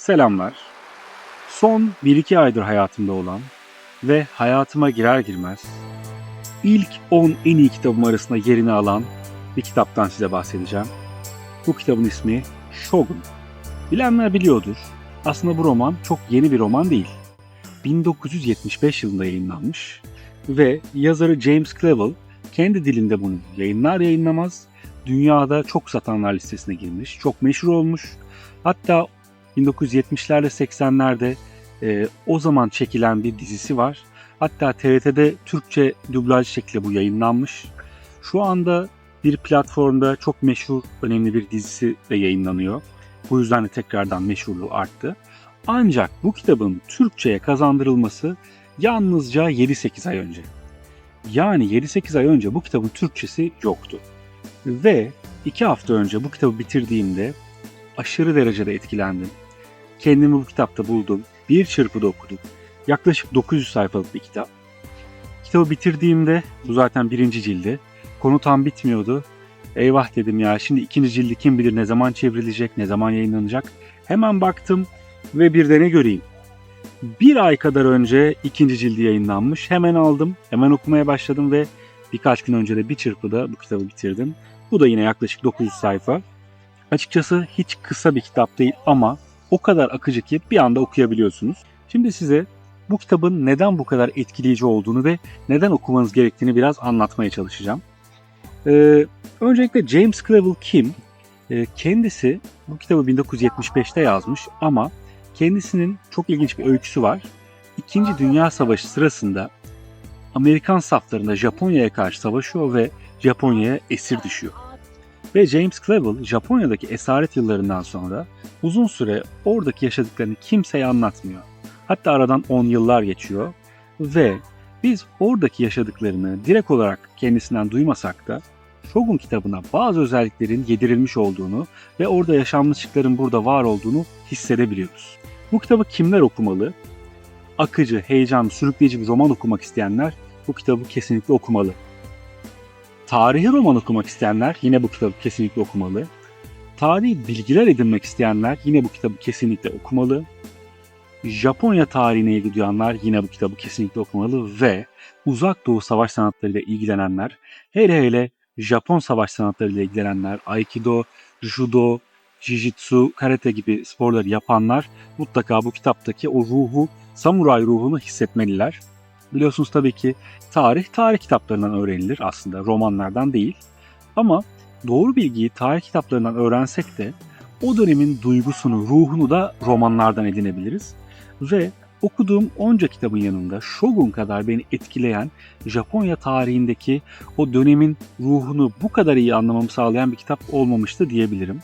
Selamlar. Son 1-2 aydır hayatımda olan ve hayatıma girer girmez ilk 10 en iyi kitabım arasında yerini alan bir kitaptan size bahsedeceğim. Bu kitabın ismi Shogun. Bilenler biliyordur. Aslında bu roman çok yeni bir roman değil. 1975 yılında yayınlanmış ve yazarı James Clavell kendi dilinde bunu yayınlar yayınlamaz dünyada çok satanlar listesine girmiş, çok meşhur olmuş. Hatta 1970'lerde 80'lerde e, o zaman çekilen bir dizisi var. Hatta TRT'de Türkçe dublaj şekli bu yayınlanmış. Şu anda bir platformda çok meşhur, önemli bir dizisi de yayınlanıyor. Bu yüzden de tekrardan meşhurluğu arttı. Ancak bu kitabın Türkçe'ye kazandırılması yalnızca 7-8 ay önce. Yani 7-8 ay önce bu kitabın Türkçesi yoktu. Ve iki hafta önce bu kitabı bitirdiğimde aşırı derecede etkilendim. Kendimi bu kitapta buldum. Bir çırpıda okudum. Yaklaşık 900 sayfalık bir kitap. Kitabı bitirdiğimde, bu zaten birinci cildi, konu tam bitmiyordu. Eyvah dedim ya şimdi ikinci cildi kim bilir ne zaman çevrilecek, ne zaman yayınlanacak. Hemen baktım ve bir de ne göreyim. Bir ay kadar önce ikinci cildi yayınlanmış. Hemen aldım, hemen okumaya başladım ve birkaç gün önce de bir çırpıda bu kitabı bitirdim. Bu da yine yaklaşık 900 sayfa. Açıkçası hiç kısa bir kitap değil ama o kadar akıcı ki bir anda okuyabiliyorsunuz. Şimdi size bu kitabın neden bu kadar etkileyici olduğunu ve neden okumanız gerektiğini biraz anlatmaya çalışacağım. Ee, öncelikle James Clavell kim? Ee, kendisi bu kitabı 1975'te yazmış ama kendisinin çok ilginç bir öyküsü var. İkinci Dünya Savaşı sırasında Amerikan saflarında Japonya'ya karşı savaşıyor ve Japonya'ya esir düşüyor. Ve James Clavell Japonya'daki esaret yıllarından sonra uzun süre oradaki yaşadıklarını kimseye anlatmıyor. Hatta aradan 10 yıllar geçiyor ve biz oradaki yaşadıklarını direkt olarak kendisinden duymasak da Shogun kitabına bazı özelliklerin yedirilmiş olduğunu ve orada yaşanmışlıkların burada var olduğunu hissedebiliyoruz. Bu kitabı kimler okumalı? Akıcı, heyecanlı, sürükleyici bir roman okumak isteyenler bu kitabı kesinlikle okumalı. Tarihi roman okumak isteyenler yine bu kitabı kesinlikle okumalı. Tarihi bilgiler edinmek isteyenler yine bu kitabı kesinlikle okumalı. Japonya tarihine ilgi duyanlar yine bu kitabı kesinlikle okumalı ve uzak doğu savaş sanatlarıyla ilgilenenler, hele hele Japon savaş sanatlarıyla ilgilenenler, Aikido, Judo, Jiu-Jitsu, Karate gibi sporları yapanlar mutlaka bu kitaptaki o ruhu, samuray ruhunu hissetmeliler. Biliyorsunuz tabii ki tarih tarih kitaplarından öğrenilir aslında romanlardan değil. Ama doğru bilgiyi tarih kitaplarından öğrensek de o dönemin duygusunu, ruhunu da romanlardan edinebiliriz. Ve okuduğum onca kitabın yanında Shogun kadar beni etkileyen Japonya tarihindeki o dönemin ruhunu bu kadar iyi anlamamı sağlayan bir kitap olmamıştı diyebilirim.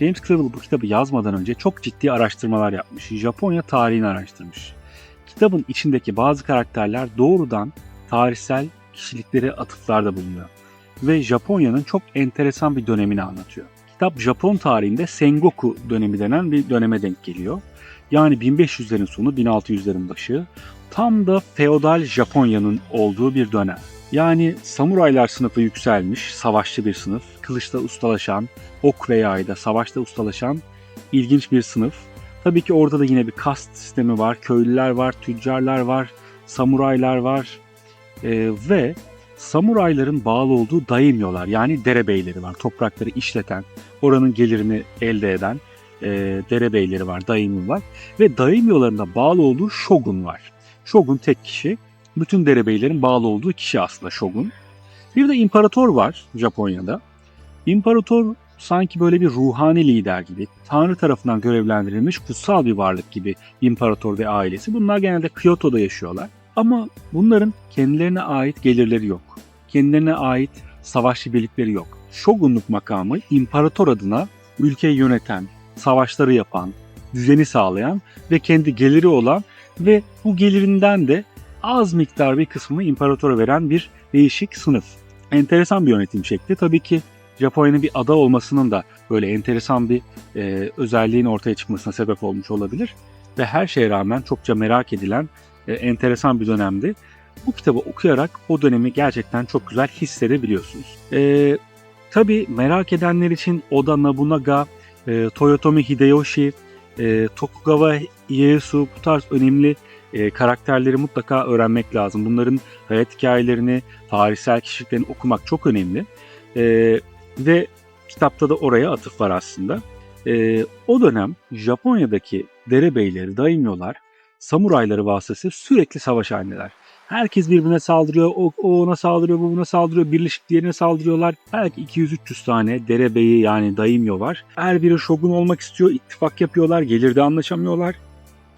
James Clavell bu kitabı yazmadan önce çok ciddi araştırmalar yapmış. Japonya tarihini araştırmış. Kitabın içindeki bazı karakterler doğrudan tarihsel kişiliklere atıflarda bulunuyor. Ve Japonya'nın çok enteresan bir dönemini anlatıyor. Kitap Japon tarihinde Sengoku dönemi denen bir döneme denk geliyor. Yani 1500'lerin sonu 1600'lerin başı tam da feodal Japonya'nın olduğu bir dönem. Yani samuraylar sınıfı yükselmiş, savaşçı bir sınıf, kılıçta ustalaşan, ok ve yayda savaşta ustalaşan ilginç bir sınıf. Tabii ki orada da yine bir kast sistemi var, köylüler var, tüccarlar var, samuraylar var ee, ve samurayların bağlı olduğu daimyolar yani derebeyleri var. Toprakları işleten, oranın gelirini elde eden e, derebeyleri var, daimi var. Ve daimyolarında bağlı olduğu shogun var. Shogun tek kişi. Bütün derebeylerin bağlı olduğu kişi aslında shogun. Bir de imparator var Japonya'da. İmparator sanki böyle bir ruhani lider gibi, Tanrı tarafından görevlendirilmiş kutsal bir varlık gibi imparator ve ailesi. Bunlar genelde Kyoto'da yaşıyorlar. Ama bunların kendilerine ait gelirleri yok. Kendilerine ait savaşçı birlikleri yok. Shogunluk makamı imparator adına ülkeyi yöneten, savaşları yapan, düzeni sağlayan ve kendi geliri olan ve bu gelirinden de az miktar bir kısmını imparatora veren bir değişik sınıf. Enteresan bir yönetim şekli. Tabii ki Japonya'nın bir ada olmasının da böyle enteresan bir e, özelliğin ortaya çıkmasına sebep olmuş olabilir. Ve her şeye rağmen çokça merak edilen e, enteresan bir dönemdi. Bu kitabı okuyarak o dönemi gerçekten çok güzel hissedebiliyorsunuz. E, tabii merak edenler için Oda Nobunaga, e, Toyotomi Hideyoshi e, Tokugawa Ieyasu bu tarz önemli e, karakterleri mutlaka öğrenmek lazım. Bunların hayat hikayelerini, tarihsel kişiliklerini okumak çok önemli. E, ve kitapta da oraya atıf var aslında. E, o dönem Japonya'daki derebeyleri, daimyolar, samurayları vasıtasıyla sürekli savaş halindeler. Herkes birbirine saldırıyor, o, o ona saldırıyor, bu buna saldırıyor, birleşip diğerine saldırıyorlar. Belki 200-300 tane derebeyi yani daimyo var. Her biri şogun olmak istiyor, ittifak yapıyorlar, gelirde anlaşamıyorlar.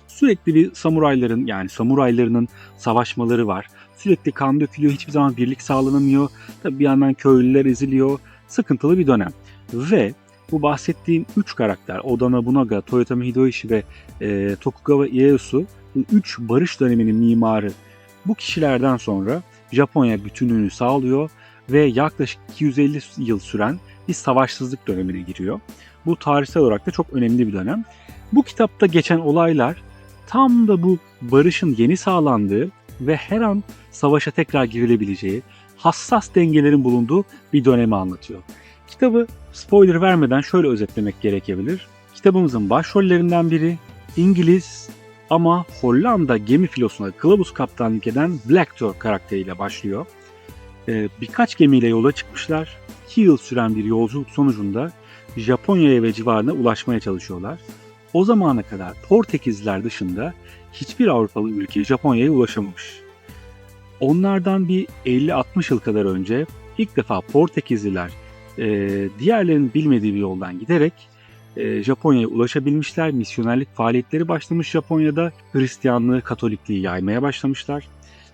Sürekli bir samurayların yani samuraylarının savaşmaları var. Sürekli kan dökülüyor, hiçbir zaman birlik sağlanamıyor. Tabii bir yandan köylüler eziliyor. Sıkıntılı bir dönem. Ve bu bahsettiğim 3 karakter Oda Nobunaga, Toyotomi Hideyoshi ve e, Tokugawa Ieyasu 3 barış döneminin mimarı. Bu kişilerden sonra Japonya bütünlüğünü sağlıyor ve yaklaşık 250 yıl süren bir savaşsızlık dönemine giriyor. Bu tarihsel olarak da çok önemli bir dönem. Bu kitapta geçen olaylar tam da bu barışın yeni sağlandığı ve her an savaşa tekrar girilebileceği, hassas dengelerin bulunduğu bir dönemi anlatıyor. Kitabı spoiler vermeden şöyle özetlemek gerekebilir. Kitabımızın başrollerinden biri İngiliz ama Hollanda gemi filosuna kılavuz kaptanlık eden Blacktor karakteriyle başlıyor. Ee, birkaç gemiyle yola çıkmışlar. 2 yıl süren bir yolculuk sonucunda Japonya'ya ve civarına ulaşmaya çalışıyorlar. O zamana kadar Portekizliler dışında hiçbir Avrupalı ülke Japonya'ya ulaşamamış. Onlardan bir 50-60 yıl kadar önce ilk defa Portekizliler e, diğerlerinin bilmediği bir yoldan giderek e, Japonya'ya ulaşabilmişler. Misyonerlik faaliyetleri başlamış Japonya'da. Hristiyanlığı, Katolikliği yaymaya başlamışlar.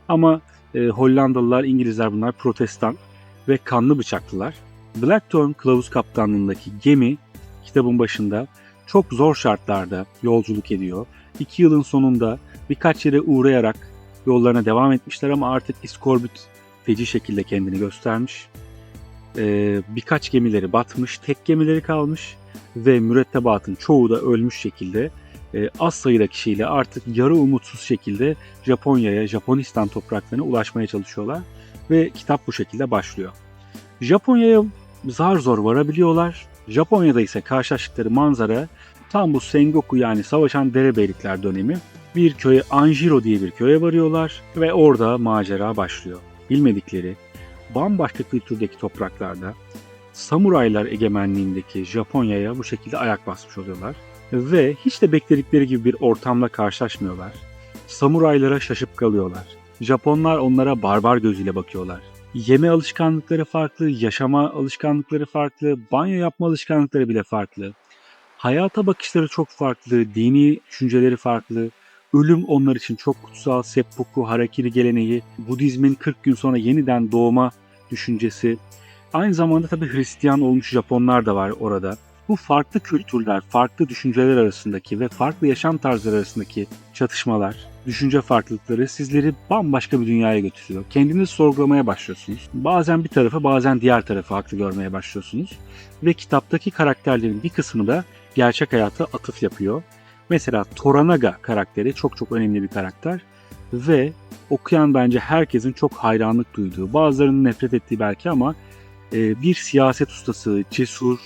Ama e, Hollandalılar, İngilizler bunlar protestan ve kanlı bıçaklılar. Blackthorn kılavuz kaptanlığındaki gemi kitabın başında çok zor şartlarda yolculuk ediyor. İki yılın sonunda birkaç yere uğrayarak yollarına devam etmişler ama artık iskorbüt feci şekilde kendini göstermiş. Ee, birkaç gemileri batmış, tek gemileri kalmış ve mürettebatın çoğu da ölmüş şekilde e, az sayıda kişiyle artık yarı umutsuz şekilde Japonya'ya, Japonistan topraklarına ulaşmaya çalışıyorlar ve kitap bu şekilde başlıyor. Japonya'ya zar zor varabiliyorlar. Japonya'da ise karşılaştıkları manzara tam bu Sengoku yani savaşan derebeylikler dönemi. Bir köye Anjiro diye bir köye varıyorlar ve orada macera başlıyor. Bilmedikleri bambaşka kültürdeki topraklarda samuraylar egemenliğindeki Japonya'ya bu şekilde ayak basmış oluyorlar. Ve hiç de bekledikleri gibi bir ortamla karşılaşmıyorlar. Samuraylara şaşıp kalıyorlar. Japonlar onlara barbar gözüyle bakıyorlar. Yeme alışkanlıkları farklı, yaşama alışkanlıkları farklı, banyo yapma alışkanlıkları bile farklı. Hayata bakışları çok farklı, dini düşünceleri farklı. Ölüm onlar için çok kutsal, seppuku, harakiri geleneği, Budizmin 40 gün sonra yeniden doğma düşüncesi. Aynı zamanda tabii Hristiyan olmuş Japonlar da var orada. Bu farklı kültürler, farklı düşünceler arasındaki ve farklı yaşam tarzları arasındaki çatışmalar, düşünce farklılıkları sizleri bambaşka bir dünyaya götürüyor. Kendinizi sorgulamaya başlıyorsunuz. Bazen bir tarafı bazen diğer tarafı haklı görmeye başlıyorsunuz. Ve kitaptaki karakterlerin bir kısmı da gerçek hayata atıf yapıyor. Mesela Toranaga karakteri çok çok önemli bir karakter ve okuyan bence herkesin çok hayranlık duyduğu, bazılarının nefret ettiği belki ama e, bir siyaset ustası, cesur,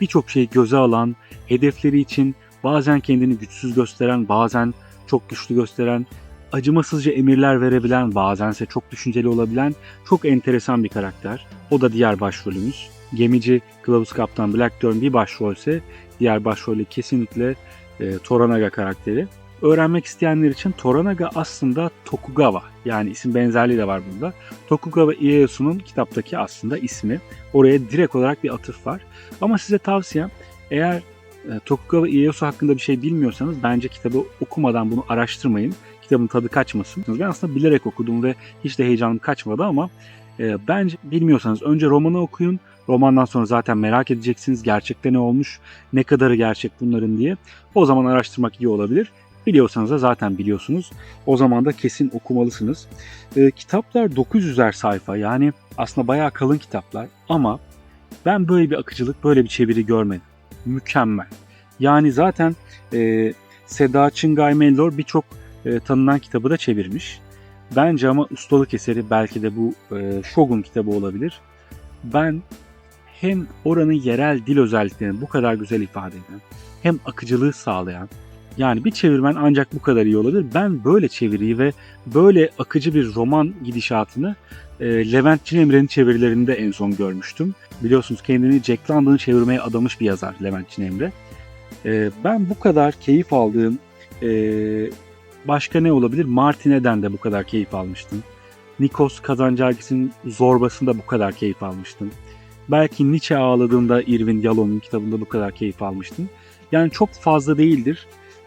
birçok şeyi göze alan, hedefleri için bazen kendini güçsüz gösteren, bazen çok güçlü gösteren, acımasızca emirler verebilen, bazense çok düşünceli olabilen çok enteresan bir karakter. O da diğer başrolümüz. Gemici Kılavuz Kaptan Blackthorn bir başrolse diğer başrolü kesinlikle e, Toranaga karakteri. Öğrenmek isteyenler için Toranaga aslında Tokugawa yani isim benzerliği de var bunda. Tokugawa Ieyasu'nun kitaptaki aslında ismi. Oraya direkt olarak bir atıf var. Ama size tavsiyem eğer e, Tokugawa Ieyasu hakkında bir şey bilmiyorsanız bence kitabı okumadan bunu araştırmayın. Kitabın tadı kaçmasın. Ben aslında bilerek okudum ve hiç de heyecanım kaçmadı ama e, bence bilmiyorsanız önce romanı okuyun. Romandan sonra zaten merak edeceksiniz gerçekte ne olmuş, ne kadarı gerçek bunların diye. O zaman araştırmak iyi olabilir. Biliyorsanız da zaten biliyorsunuz. O zaman da kesin okumalısınız. E, kitaplar 900'er sayfa yani aslında bayağı kalın kitaplar ama ben böyle bir akıcılık, böyle bir çeviri görmedim. Mükemmel. Yani zaten e, Seda Çıngay Mellor birçok e, tanınan kitabı da çevirmiş. Bence ama ustalık eseri belki de bu e, Shogun kitabı olabilir. Ben hem oranın yerel dil özelliklerini bu kadar güzel ifade eden, hem akıcılığı sağlayan, yani bir çevirmen ancak bu kadar iyi olabilir. Ben böyle çeviriyi ve böyle akıcı bir roman gidişatını e, Levent Cinemre'nin çevirilerinde en son görmüştüm. Biliyorsunuz kendini Jack London'ı çevirmeye adamış bir yazar Levent Cinemre. E, ben bu kadar keyif aldığım e, başka ne olabilir? Martine'den de bu kadar keyif almıştım. Nikos Kazantzakis'in Zorbası'nda bu kadar keyif almıştım. Belki Nietzsche ağladığında Irvin Yalom'un kitabında bu kadar keyif almıştım. Yani çok fazla değildir.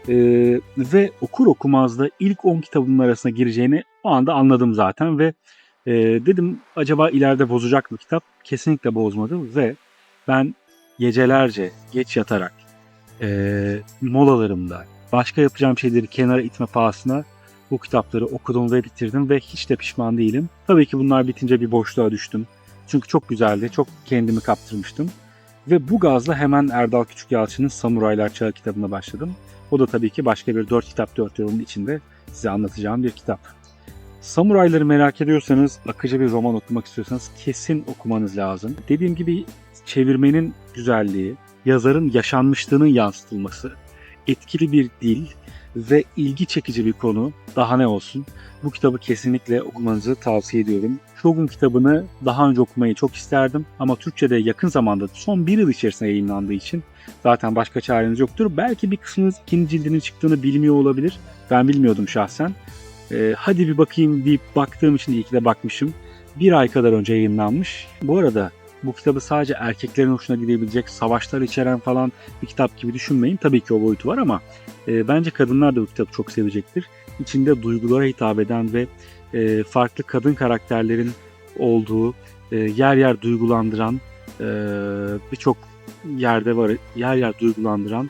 Ee, ve okur okumaz da ilk 10 kitabının arasına gireceğini o anda anladım zaten ve e, dedim acaba ileride bozacak mı kitap? Kesinlikle bozmadı ve ben gecelerce geç yatarak e, molalarımda başka yapacağım şeyleri kenara itme pahasına bu kitapları okudum ve bitirdim ve hiç de pişman değilim. Tabii ki bunlar bitince bir boşluğa düştüm. Çünkü çok güzeldi, çok kendimi kaptırmıştım. Ve bu gazla hemen Erdal Küçük Yalçın'ın Samuraylar Çağı kitabına başladım. O da tabii ki başka bir 4 kitap 4 yorumun içinde size anlatacağım bir kitap. Samurayları merak ediyorsanız, akıcı bir roman okumak istiyorsanız kesin okumanız lazım. Dediğim gibi çevirmenin güzelliği, yazarın yaşanmışlığının yansıtılması, etkili bir dil ve ilgi çekici bir konu daha ne olsun. Bu kitabı kesinlikle okumanızı tavsiye ediyorum. Shogun kitabını daha önce okumayı çok isterdim ama Türkçe'de yakın zamanda son bir yıl içerisinde yayınlandığı için zaten başka çareniz yoktur. Belki bir kısmınız ikinci cildinin çıktığını bilmiyor olabilir. Ben bilmiyordum şahsen. Ee, hadi bir bakayım deyip baktığım için iyi ki de bakmışım. Bir ay kadar önce yayınlanmış. Bu arada bu kitabı sadece erkeklerin hoşuna gidebilecek savaşlar içeren falan bir kitap gibi düşünmeyin. Tabii ki o boyutu var ama e, bence kadınlar da bu kitabı çok sevecektir. İçinde duygulara hitap eden ve e, farklı kadın karakterlerin olduğu, e, yer yer duygulandıran e, birçok yerde var, yer yer duygulandıran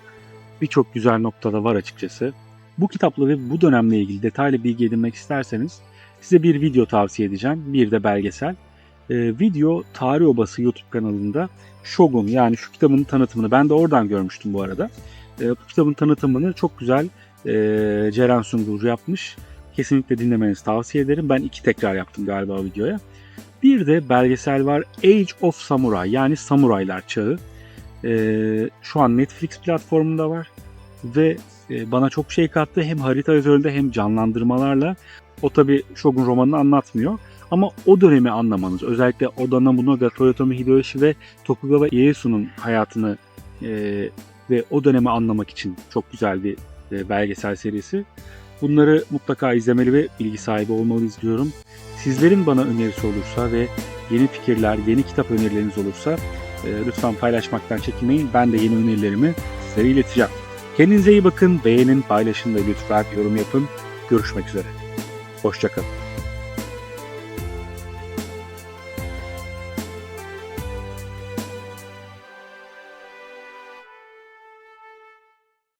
birçok güzel noktada var açıkçası. Bu kitapla ve bu dönemle ilgili detaylı bilgi edinmek isterseniz size bir video tavsiye edeceğim. Bir de belgesel. Ee, video Tarih Obası YouTube kanalında Shogun yani şu kitabın tanıtımını ben de oradan görmüştüm bu arada. Ee, bu kitabın tanıtımını çok güzel e, Ceren Sungur yapmış. Kesinlikle dinlemenizi tavsiye ederim. Ben iki tekrar yaptım galiba videoya. Bir de belgesel var Age of Samurai yani Samuraylar Çağı. Ee, şu an Netflix platformunda var ve e, bana çok şey kattı. Hem harita üzerinde hem canlandırmalarla. O tabi Shogun romanını anlatmıyor. Ama o dönemi anlamanız, özellikle Oda Nobunaga, Toyotomi Hideyoshi ve Tokugawa Ieyasu'nun hayatını e, ve o dönemi anlamak için çok güzel bir e, belgesel serisi. Bunları mutlaka izlemeli ve bilgi sahibi olmalıyız diyorum. Sizlerin bana önerisi olursa ve yeni fikirler, yeni kitap önerileriniz olursa e, lütfen paylaşmaktan çekinmeyin. Ben de yeni önerilerimi sizlere ileteceğim. Kendinize iyi bakın, beğenin, paylaşın ve lütfen yorum yapın. Görüşmek üzere. Hoşçakalın.